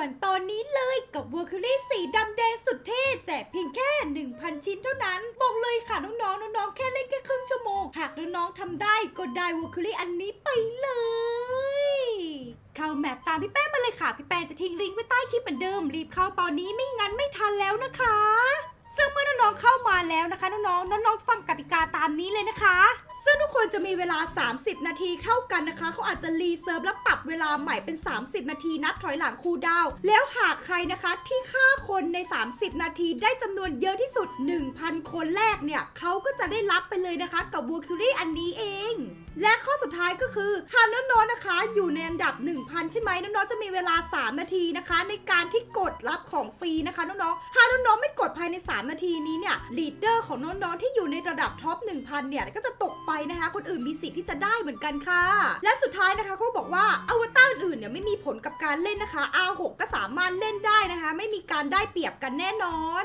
วนตอนนี้เลยกับวอลคิลี่สีดำแดงสุดเท่แจกเพียงแค่ 1,000 ชิ้นเท่านั้น บอกเลยค่ะน้องๆน้องๆแค่เล่นแค่ครึ่งชั่วโมง หากน้องๆทำได้ก็ได้วอลคิลี่อันนี้ไปเลยเข้าแมปตามพี่แป้งมาเลยค่ะ พี่แป้งจะทิ้งลิงก์ไว้ใต้คลิปเหมือนเดิม รีบเข้าตอนนี้ไม่งั้นไม่ทันแล้วนะคะซึ่งเมื่อน้องๆเข้ามาแล้วนะคะ น้องๆน้องๆฟังกติกาตามนี้เลยนะคะ ซึ่งทุกคนจะมีเวลา 30 นาทีเท่ากันนะคะ เขาอาจจะรีเซิร์ฟแล้วปรับเวลาใหม่เป็น 30 นาทีนับถอยหลังคูดาว แล้วหากใครนะคะที่ฆ่าคนใน 30 นาทีได้จำนวนเยอะที่สุด 1,000 คนแรกเนี่ยเขาก็จะได้รับไปเลยนะคะกับวคิรี่อันนี้เอง และข้อสุดท้ายก็คือหากน้องๆนะคะ อยู่ในอันดับ 1,000 ใช่ไหมน้องๆจะมีเวลา 3 นาทีนะคะ ในการที่กดรับของฟรีนะคะน้องๆหากน้องๆไม่ ภายใน 3 นาทีนี้เนี่ยลีดเดอร์ของน้องๆที่อยู่ในระดับท็อป1,000 เนี่ย ก็จะตกไปนะคะ คนอื่นมีสิทธิ์ที่จะได้เหมือนกันค่ะ และสุดท้ายนะคะเขาบอกว่าอวตารอื่นเนี่ยไม่มีผลกับการเล่นนะคะ R6 ก็สามารถเล่นได้นะคะ ไม่มีการได้เปรียบกันแน่นอน